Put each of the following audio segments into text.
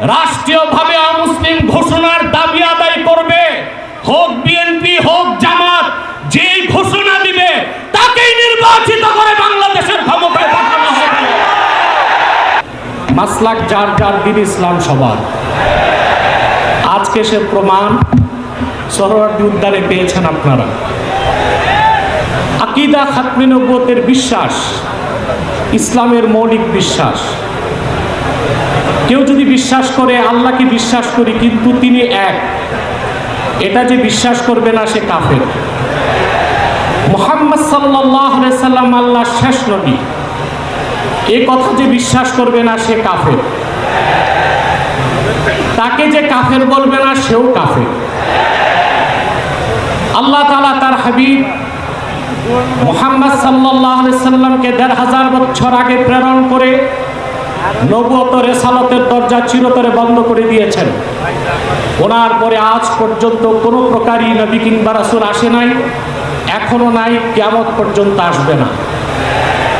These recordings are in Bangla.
রাষ্ট্রীয়ভাবে অমুসলিম ঘোষণার দাবি আদায় করবে, হোক বিএনপি হোক জামাত, যেই ঘোষণা দিবে, তাকেই নির্বাচিত করে বাংলাদেশের ক্ষমতায় পাঠানো হবে। মাসলাক যার যার দিন ইসলাম সবার। আজকে সে প্রমাণ সরোয়ার্দী উদ্যানে পেয়েছেন আপনারা। আকিদা খাতমে নব্বতের বিশ্বাস, ইসলামের মৌলিক বিশ্বাস। কেউ যদি বিশ্বাস করে, আল্লাহকে বিশ্বাস করি, কিন্তু তিনি এক। এটা যে বিশ্বাস করবে না, সে কাফের। মোহাম্মদ সাল্লাম আল্লাহ শেষ নবী। এ কথা যে বিশ্বাস করবে না, সে কাফের। তাকে যে কাফের বলবে না, সেও কাফের। আল্লাহ তালা তার হাবিব মোহাম্মদ সাল্লাহ সাল্লামকে দেড় হাজার বছর আগে প্রেরণ করে নবত রেসালতের দরজা চিরতরে বন্ধ করে দিয়েছেন। ওনার পরে আজ পর্যন্ত কোনো প্রকারই নবী কিংবা রাসুল আসে নাই, এখনও নাই কেমত পর্যন্ত আসবে না।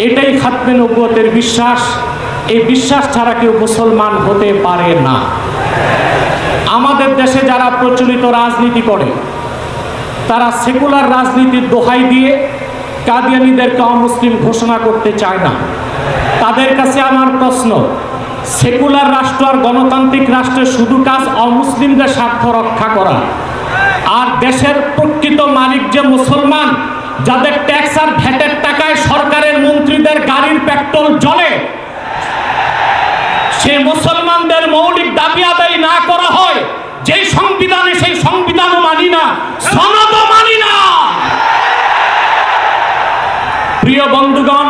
এটাই খাতমে নব্বতের বিশ্বাস। এই বিশ্বাস ছাড়া কেউ মুসলমান হতে পারে না। আমাদের দেশে যারা প্রচলিত রাজনীতি করে, তারা সেকুলার রাজনীতির দোহাই দিয়ে কাদিয়ানিদেরকে অমুসলিম ঘোষণা করতে চায় না। তাদের কাছে আমার প্রশ্ন, সেকুলার রাষ্ট্র আর গণতান্ত্রিক রাষ্ট্রের শুধু কাজ অমুসলিমদের স্বার্থ রক্ষা করা। আর দেশের প্রকৃত মালিক যে মুসলমান, যাদের ট্যাক্স আর ভ্যাটের টাকায় সরকারের মন্ত্রীদের গাড়ির পেট্রোল জ্বলে, সে মুসলমানদের মৌলিক দাবি আদায় না করা হয়, যেই সংবিধানে সেই সংবিধানও মানি না সনদ মানি না। প্রিয় বন্ধুগণ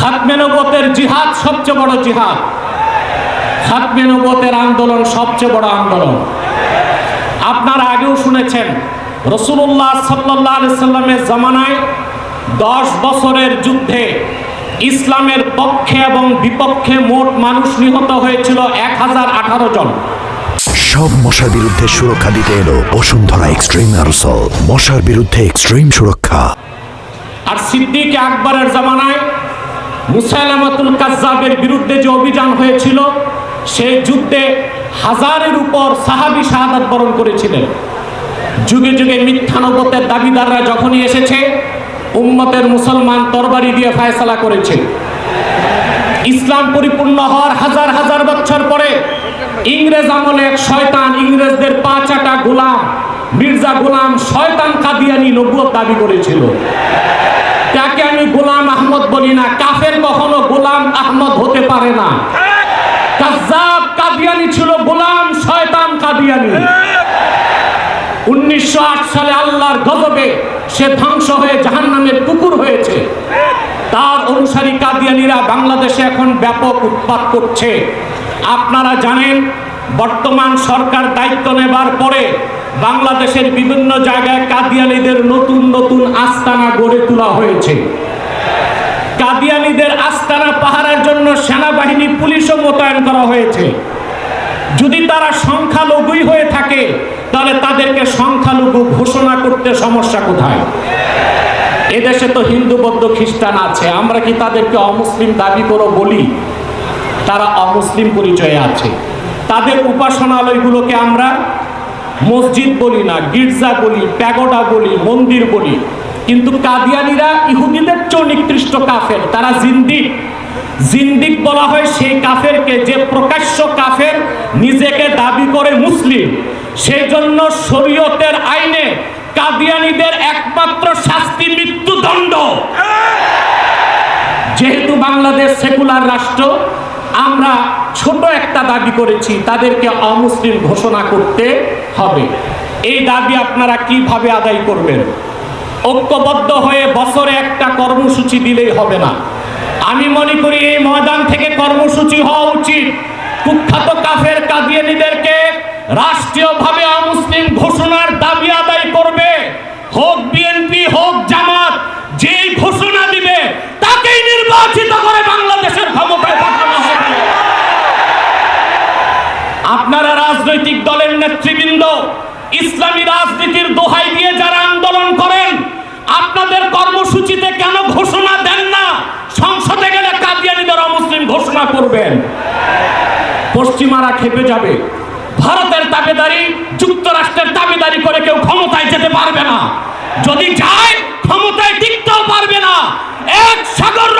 খাতমে নবতের জিহাদ সবচেয়ে বড় জিহাদ। খাতমে নবতের আন্দোলন সবচেয়ে বড় আন্দোলন। আপনারা আগেও শুনেছেন রসুল্লাহ সাল্লাহ সাল্লামের জামানায় দশ বছরের যুদ্ধে ইসলামের পক্ষে এবং বিপক্ষে মোট মানুষ নিহত হয়েছিল এক হাজার আঠারো জন। সব মশার বিরুদ্ধে সুরক্ষা দিতে এলো বসুন্ধরা এক্সট্রিম অ্যারোসল। মশার বিরুদ্ধে এক্সট্রিম সুরক্ষা। আর সিদ্দিক আকবরের জামানায় মুসাইলামাতুল কাজ্জাবের বিরুদ্ধে যে অভিযান হয়েছিল, সেই যুদ্ধে হাজারের উপর সাহাবি শাহাদাত বরণ করেছিলেন। যুগে যুগে মিথ্যানবতের দাবিদাররা যখনই এসেছে, উম্মতের মুসলমান তরবারি দিয়ে ফায়সালা করেছে। ইসলাম পরিপূর্ণ হওয়ার হাজার হাজার বছর পরে ইংরেজ আমলে এক শয়তান, ইংরেজদের পা চাটা গোলাম, মির্জা গোলাম শয়তান কাদিয়ানি নবুয়ত দাবি করেছিল। তাকে আমি গোলাম আহমদ বলি না কাফের কখনো গোলাম আহমদ হতে পারে না। কাজ্জাব কাদিয়ানি ছিল গোলাম শয়তান কাদিয়ানি। উনিশশো আট সালে আল্লাহর গজবে সে ধ্বংস হয়ে জাহান্নামের কুকুর হয়েছে। তার অনুসারী কাদিয়ানিরা বাংলাদেশে এখন ব্যাপক উৎপাত করছে। আপনারা জানেন, বর্তমান সরকার দায়িত্ব নেবার পরে বাংলাদেশের বিভিন্ন জায়গায় কাদিয়ানিদের নতুন নতুন আস্তানা গড়ে তোলা হয়েছে। কাদিয়ানিদের আস্তানা পাহারার জন্য সেনাবাহিনী পুলিশও মোতায়েন করা হয়েছে। যদি তারা সংখ্যালঘুই হয়ে থাকে, তাহলে তাদেরকে সংখ্যালঘু ঘোষণা করতে সমস্যা কোথায়? এদেশে তো হিন্দু, বৌদ্ধ, খ্রিস্টান আছে। আমরা কি তাদেরকে অমুসলিম দাবি করো বলি? তারা অমুসলিম পরিচয়ে আছে। তাদের উপাসনালয়গুলোকে আমরা মসজিদ বলি না, গির্জা বলি, প্যাগোডা বলি, মন্দির বলি। কিন্তু কাদিয়ানিরা ইহুদিদের চেয়েও নিকৃষ্ট কাফের, তারা জিন্দিক। জিন্দিক বলা হয় সেই কাফেরকে যে প্রকাশ্য কাফের নিজেকে দাবি করে মুসলিম। সেই জন্য শরীয়তের আইনে কাদিয়ানিদের একমাত্র শাস্তি মৃত্যুদণ্ড। যেহেতু বাংলাদেশ সেকুলার রাষ্ট্র, আমরা ছোট একটা দাবি করেছি, তাদেরকে অমুসলিম ঘোষণা করতে হবে। এই দাবি আপনারা কীভাবে আদায় করবেন? ঐক্যবদ্ধ হয়ে বছরে একটা কর্মসূচি দিলেই হবে না। আমি মনে করি এই ময়দান থেকে কর্মসূচি হওয়া উচিত। কুখ্যাত কাফের কাদিয়ানিদেরকে রাষ্ট্রীয়ভাবে অমুসলিম ঘোষণার দাবি আদায় করবে। হোক বিএনপি, হোক জামাত, যেই ঘোষণা দিবে, তাকেই নির্বাচিত করে বাংলাদেশের ক্ষমতায় পাঠানো হবে। আপনারা রাজনৈতিক দলের নেতৃবৃন্দ, ইসলামী রাজনীতির দোহাই দিয়ে যারা আন্দোলন করেন আপনাদের কর্মসূচিতে কেন ঘোষণা দেন না? সংসদে গেলে কাদিয়ানিদের অমুসলিম ঘোষণা করবেন। পশ্চিমারা খেপে যাবে। ভারতের দাবিদারি যুক্তরাষ্ট্রের দাবিদারি করে কেউ ক্ষমতায় যেতে পারবে না। যদি যায়, ক্ষমতায় টিকতেও পারবে না। এক সাগর